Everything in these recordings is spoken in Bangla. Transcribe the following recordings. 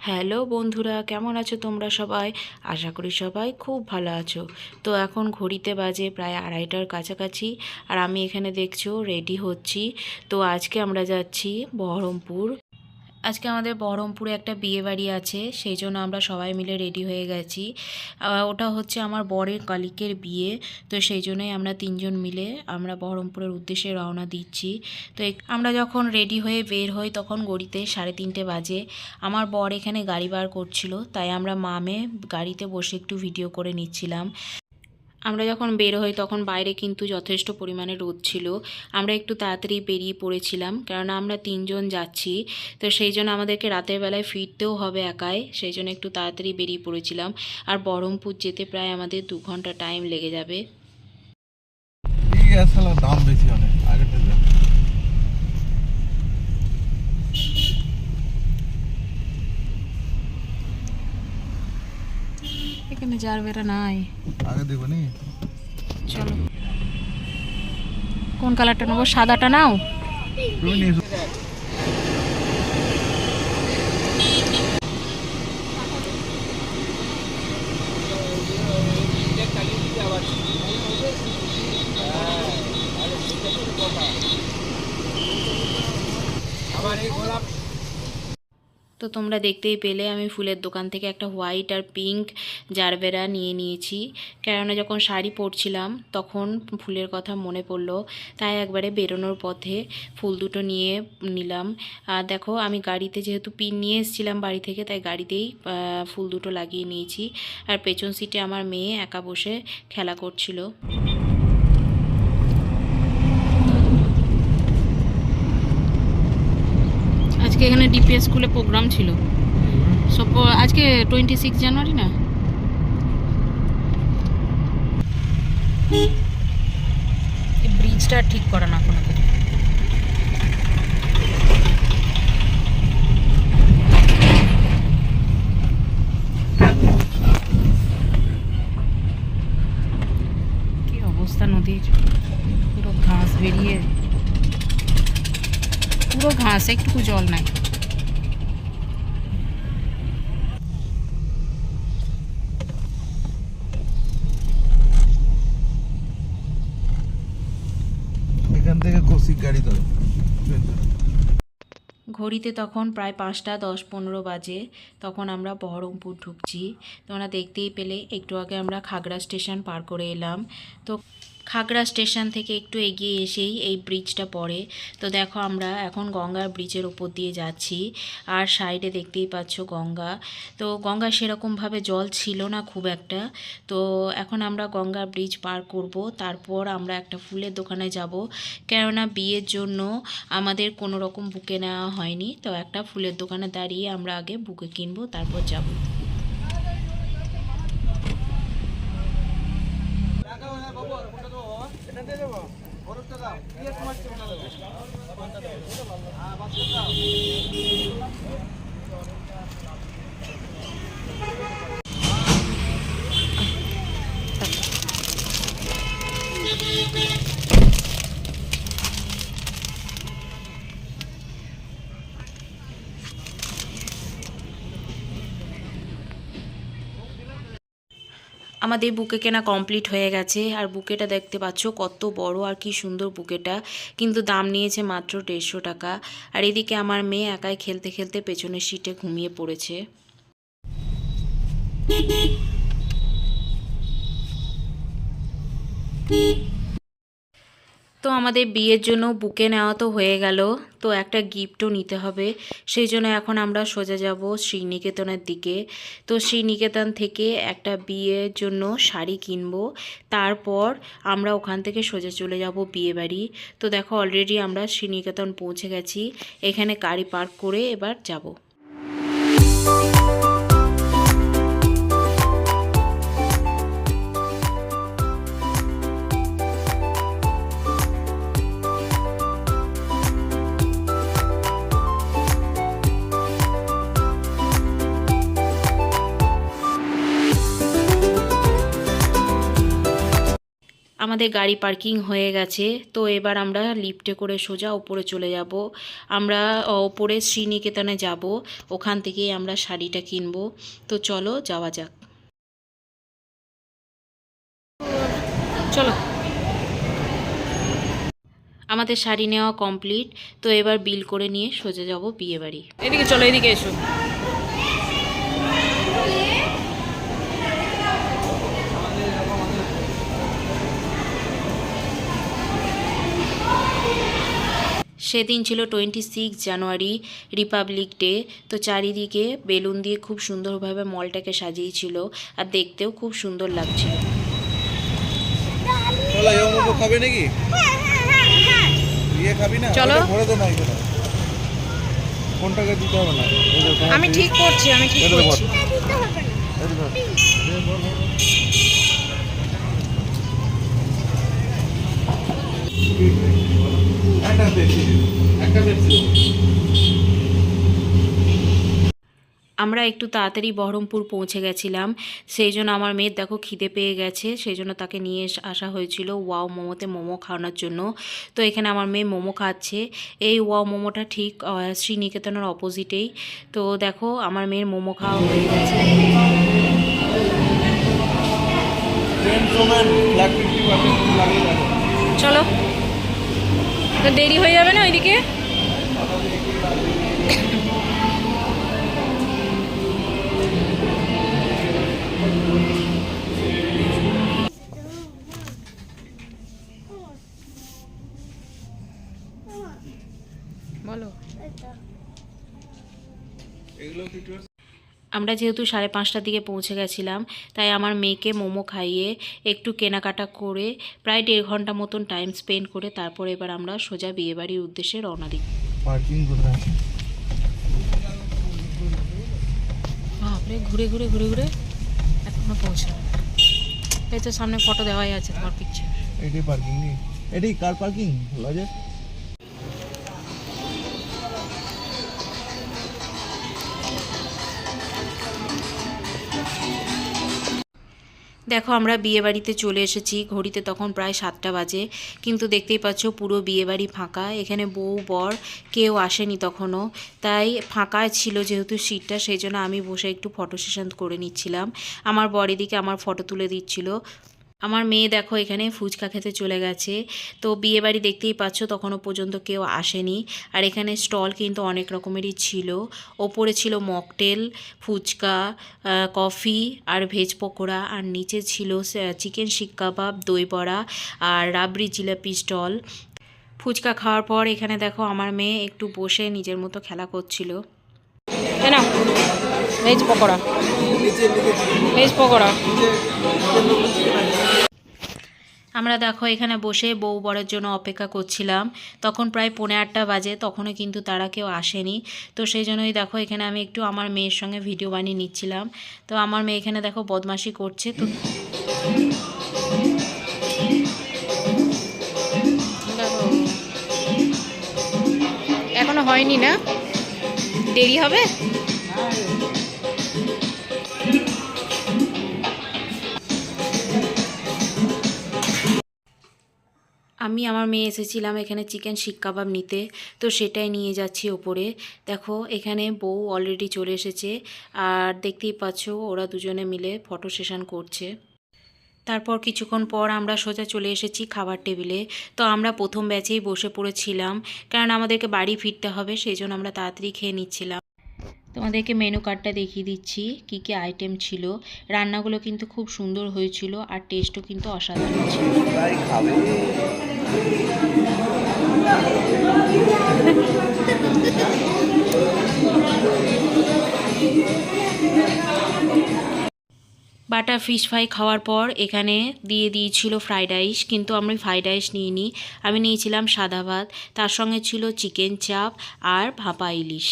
হ্যালো বন্ধুরা, কেমন আছো তোমরা সবাই? আশা করি সবাই খুব ভালো আছো। তো এখন ঘড়িতে বাজে প্রায় আড়াইটার কাছাকাছি, আর আমি এখানে দেখছ রেডি হচ্ছি। তো আজকে আমরা যাচ্ছি বহরমপুর। আজকে আমাদের বহরমপুরে একটা বিয়ে বাড়ি আছে, সেই জন্য আমরা সবাই মিলে রেডি হয়ে গেছি। ওটা হচ্ছে আমার বরের কালিকের বিয়ে, তো সেই জন্যই আমরা তিনজন মিলে আমরা বহরমপুরের উদ্দেশ্যে রওনা দিচ্ছি। তো আমরা যখন রেডি হয়ে বের হই তখন গড়িতে সাড়ে তিনটে বাজে। আমার বর এখানে গাড়ি বার করছিল, তাই আমরা মামে গাড়িতে বসে একটু ভিডিও করে নিচ্ছিলাম। আমরা যখন বের হই তখন বাইরে কিন্তু যথেষ্ট পরিমাণে রোদ ছিল। আমরা একটু তাড়াতাড়ি বেরিয়ে পড়েছিলাম, কেননা আমরা তিনজন যাচ্ছি। তো সেই জন্য আমাদেরকে রাতের বেলায় ফিরতেও হবে একাই, সেই জন্য একটু তাড়াতাড়ি বেরিয়ে পড়েছিলাম। আর বহরমপুর যেতে প্রায় আমাদের দু ঘণ্টা টাইম লেগে যাবে। দাম বেশি অনেক যার বেড়া নাই। আগে দেবো নি? চলো। কোন কালারটা নেব? সাদাটা নাও তুমি নিয়ে এসো। তো তোমরা দেখতেই পেলে, আমি ফুলের দোকান থেকে একটা হোয়াইট আর পিঙ্ক জারবেরা নিয়ে নিয়েছি। কেননা যখন শাড়ি পরছিলাম, তখন ফুলের কথা মনে পড়ল, তাই একবারে বেরোনোর পথে ফুল দুটো নিয়ে নিলাম। আর দেখো, আমি গাড়িতে যেহেতু পিন নিয়ে এসেছিলাম বাড়ি থেকে, তাই গাড়িতেই ফুল দুটো লাগিয়ে নিয়েছি। আর পেছন সিটে আমার মেয়ে একা বসে খেলা করছিল। আজকে এখানে ডিপিএস স্কুলে প্রোগ্রাম ছিল। সব আজকে টোয়েন্টি সিক্স জানুয়ারি না ব্রিজটা ঠিক করা না কোনো কি অবস্থা নদীর পুরো ঘাস বেরিয়ে ঘাস একটুকু জল নাই। এখান থেকে কৌশিক গাড়ি ধরো। ঘড়িতে তখন প্রায় পাঁচটা দশ পনেরো বাজে তখন আমরা বহরমপুর ঢুকছি। তোমরা দেখতেই পেলে একটু আগে আমরা খাগড়া স্টেশন পার করে এলাম। তো খাগড়া স্টেশন থেকে একটু এগিয়ে এসেই এই ব্রিজটা পড়ে। তো দেখো আমরা এখন গঙ্গার ব্রিজের উপর দিয়ে যাচ্ছি আর সাইডে দেখতেই পাচ্ছ গঙ্গা। তো গঙ্গা সেরকমভাবে জল ছিল না খুব একটা। তো এখন আমরা গঙ্গা ব্রিজ পার করব। তারপর আমরা একটা ফুলের দোকানে যাব। কেননা বিয়ের জন্য আমাদের কোনো রকম বুকে নেওয়া হয়নি। তো একটা ফুলের দোকানে দাঁড়িয়ে আমরা আগে বুকে কিনবো, তারপর যাব। দাও আমাদের বুকে কেনা কমপ্লিট হয়ে গেছে। আর বুকেটা দেখতে পাচ্ছ কত বড় আর কি সুন্দর বুকেটা। কিন্তু দাম নিয়েছে মাত্র দেড়শো টাকা। আর এদিকে আমার মেয়ে একাই খেলতে খেলতে পেছনের সিটে ঘুমিয়ে পড়েছে। তো আমাদের বিয়ের জন্য বুকে নেওয়া তো হয়ে গেল, তো একটা গিফটও নিতে হবে। সেই জন্য এখন আমরা সোজা যাব শ্রীনিকেতনের দিকে। তো শ্রীনিকেতন থেকে একটা বিয়ের জন্য শাড়ি কিনবো, তারপর আমরা ওখান থেকে সোজা চলে যাব বিয়ে বাড়ি তো দেখো অলরেডি আমরা শ্রীনিকেতন পৌঁছে গেছি, এখানে গাড়ি পার্ক করে এবার যাব। আমাদের গাড়ি পার্কিং হয়ে গেছে, তো এবার আমরা লিফটে করে সোজা ওপরে চলে যাব। আমরা ওপরে শ্রীনিকেতনে যাব, ওখান থেকেই আমরা শাড়িটা কিনবো। তো চলো, যাওয়া যাক। চলো। আমাদের শাড়ি নেওয়া কমপ্লিট, তো এবার বিল করে নিয়ে সোজা যাব বিয়ে বাড়ি এদিকে চলো, এদিকে এসো। সেদিন ছিল twenty six January republic day তো চারিদিকে বেলুন দিয়ে খুব সুন্দরভাবে মলটাকে সাজিয়েছিল আর দেখতেও খুব সুন্দর লাগছিল। চলো। কোনটাকে দিতে হবে না। আমি ঠিক করছি আমি ঠিক করছি। আমরা একটু তাড়াতাড়ি বহরমপুর পৌঁছে গেছিলাম সেই জন্য আমার মেয়ের দেখো খিদে পেয়ে গেছে সেই জন্য তাকে নিয়ে আসা হয়েছিল ওয়াও মোমোতে মোমো খাওয়ানোর জন্য তো এখানে আমার মেয়ে মোমো খাচ্ছে এই ওয়াও মোমোটা ঠিক শ্রীনিকেতনের অপোজিটেই তো দেখো আমার মেয়ের মোমো খাওয়া হয়ে গেছে Gentlemen, black 50% লাগিয়ে রাখো। চলো দেরি হয়ে যাবে না ওইদিকে? আমরা যেহেতু সাড়ে পাঁচটার দিকে পৌঁছে গেছিলাম তাই আমার মেয়েকে মোমো খাইয়ে একটু কেনাকাটা করে প্রায় দেড় ঘণ্টা মতন টাইম স্পেন্ড করে তারপর এবার আমরা সোজা বিয়েবাড়ির উদ্দেশ্যে রওনা দিই। পার্কিং বাপরে ঘুরে ঘুরে ঘুরে ঘুরে এখনও পৌঁছে এই তো সামনে ফটো দেওয়াই আছে তোমার পিকচার এটাই পার্কিং এটাই কার পার্কিং লজে? দেখো, আমরা বিয়েবাড়িতে চলে এসেছি, ঘড়িতে তখন প্রায় সাতটা বাজে, কিন্তু দেখতেই পাচ্ছ পুরো বিয়েবাড়ি ফাঁকা, এখানে বউ, বর কেউ আসেনি তখনও, তাই ফাঁকা ছিল যেহেতু সিটটা, সেই জন্য আমি বসে একটু ফটো সেশন করে নিচ্ছিলাম। আমার বর এদিকে আমার ফটো তুলে দিচ্ছিল আমার মেয়ে দেখো এখানে ফুচকা খেতে চলে গেছে। তো বিয়ে বাড়ি দেখতেই পাচ্ছ, তখনও পর্যন্ত কেউ আসেনি। আর এখানে স্টল কিন্তু অনেক রকমেরই ছিল। ওপরে ছিল মকটেল, ফুচকা কফি আর ভেজ পকোড়া। আর নিচে ছিল চিকেন শিক কাবাব, দই বড়া আর রাবড়ি জিলাপি স্টল। ফুচকা খাওয়ার পর এখানে দেখো আমার মেয়ে একটু বসে নিজের মতো খেলা করছিল। ভেজ পকোড়া। ভেজ পকোড়া। আমরা দেখো এখানে বসে বউ বরের জন্য অপেক্ষা করছিলাম। তখন প্রায় পৌনে আটটা বাজে, তখনও কিন্তু তারা কেউ আসেনি। তো সেই জন্যই দেখো এখানে আমি একটু আমার মেয়ের সঙ্গে ভিডিও বানিয়ে নিচ্ছিলাম। তো আমার মেয়ে এখানে দেখো বদমাশি করছে। তো এখনও হয়নি না? দেরি হবে? আমি আমার মেয়ে এসেছিলাম এখানে চিকেন শিক কাবাব নিতে, তো সেটাই নিয়ে যাচ্ছি ওপরে। দেখো, এখানে বউ অলরেডি চলে এসেছে, আর দেখতেই পাচ্ছ ওরা দুজনে মিলে ফটো সেশন করছে। তারপর কিছুক্ষণ পর আমরা সোজা চলে এসেছি খাবার টেবিলে তো আমরা প্রথম ব্যাচেই বসে পড়েছিলাম, কারণ আমাদেরকে বাড়ি ফিরতে হবে, সেই জন্য আমরা তাড়াতাড়ি খেয়ে নিচ্ছিলাম। তোমাদেরকে মেনু কার্ডটা দেখিয়ে দিচ্ছি, কী কী আইটেম ছিল। রান্নাগুলো কিন্তু খুব সুন্দর হয়েছিল আর টেস্টও কিন্তু অসাধারণ ছিল। বাটার ফিশ ফ্রাই খাওয়ার পর এখানে দিয়ে দিয়েছিল ফ্রাইড রাইস কিন্তু আমি ফ্রাইড রাইস নিইনি। আমি নিয়েছিলাম সাদা ভাত, তার সঙ্গে ছিল চিকেন চাপ আর ভাপা ইলিশ।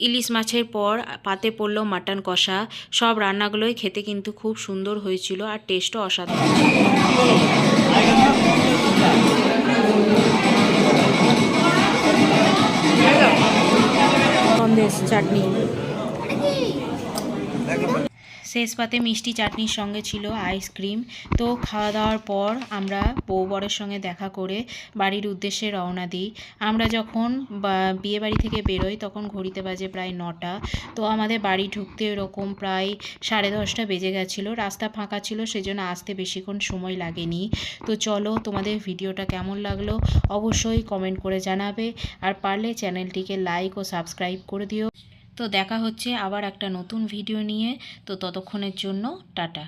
ইলিশ মাছের পর পাতে পড়ল মাটন কষা। সব রান্নাগুলোই খেতে কিন্তু খুব সুন্দর হয়েছিল আর টেস্টও অসাধারণ। সন্দেশ চাটনি শেষ পাতে মিষ্টি চাটনির সঙ্গে ছিল আইসক্রিম তো খাওয়া দাওয়ার পর আমরা বউ বরের সঙ্গে দেখা করে বাড়ির উদ্দেশ্যে রওনা দিই। আমরা যখন বিয়ে বাড়ি থেকে বেরোই তখন ঘড়িতে বাজে প্রায় নটা। তো আমাদের বাড়ি ঢুকতে এরকম প্রায় সাড়ে দশটা বেজে গেছিল। রাস্তা ফাঁকা ছিল, সেজন্য আসতে বেশিক্ষণ সময় লাগেনি। তো চলো, তোমাদের ভিডিওটা কেমন লাগল অবশ্যই কমেন্ট করে জানাবে। আর পারলে চ্যানেলটিকে লাইক ও সাবস্ক্রাইব করে দিও। তো দেখা হচ্ছে আবার একটা নতুন ভিডিও নিয়ে। তো ততক্ষণের জন্য টাটা।